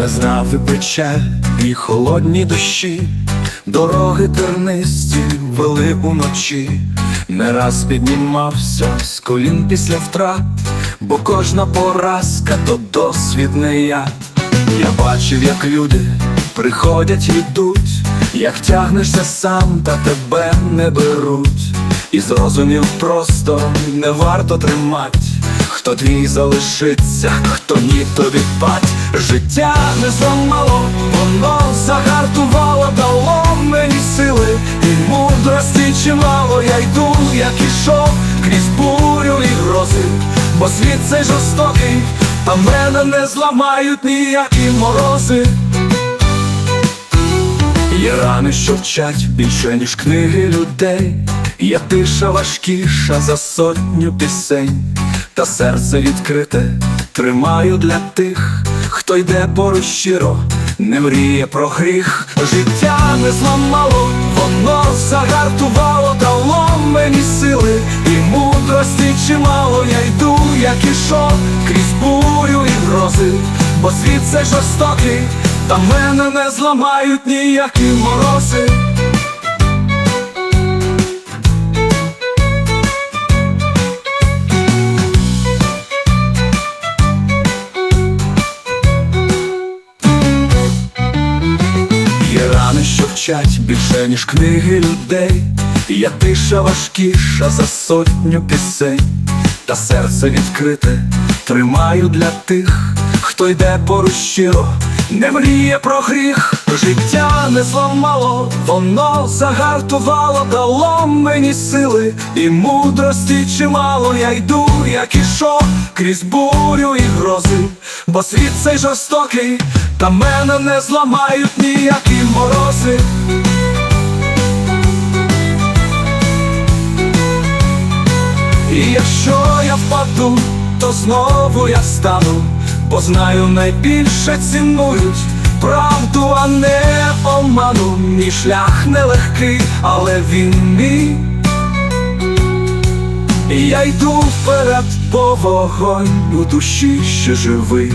Я знав і печаль, і холодні дощі, дороги тернисті вели уночі, не раз піднімався з колін після втрат, бо кожна поразка то досвід не я. Я бачив, як люди приходять і йдуть, як тягнешся сам, та тебе не беруть. І зрозумів просто не варто тримать. Хто твій залишиться, хто ні, то відпать Життя не зламало, воно загартувало, дало мені сили і мудрості чимало я йду, як ішов крізь бурю і грози, бо світ цей жорстокий, а мене не зламають ніякі морози. Є рани, що вчать більше, ніж книги людей. Є тиша важкіша за сотню пісень, та серце відкрите тримаю для тих, хто йде поруч щиро, не мріє про гріх. Життя не зламало, воно загартувало, дало мені сили і мудрості чимало. Я йду, як ішов крізь бурю і грози, бо світ цей жорстокий. Та мене не зламають ніякі морози. Рани, що вчать більше, ніж книги людей. Я тиша важкіша за сотню пісень, та серце відкрите тримаю для тих, хто йде поруч щиро, не мріє про гріх. Життя не зламало, воно загартувало, дало мені сили і мудрості чимало. Я йду, як ішов крізь бурю і грози, бо світ цей жорстокий, та мене не зламають ніякі морози. І якщо я впаду, то знову я стану, бо знаю, найбільше цінують правду, а не оману. Мій шлях нелегкий, але він мій. Я йду вперед, бо вогонь у душі ще живий.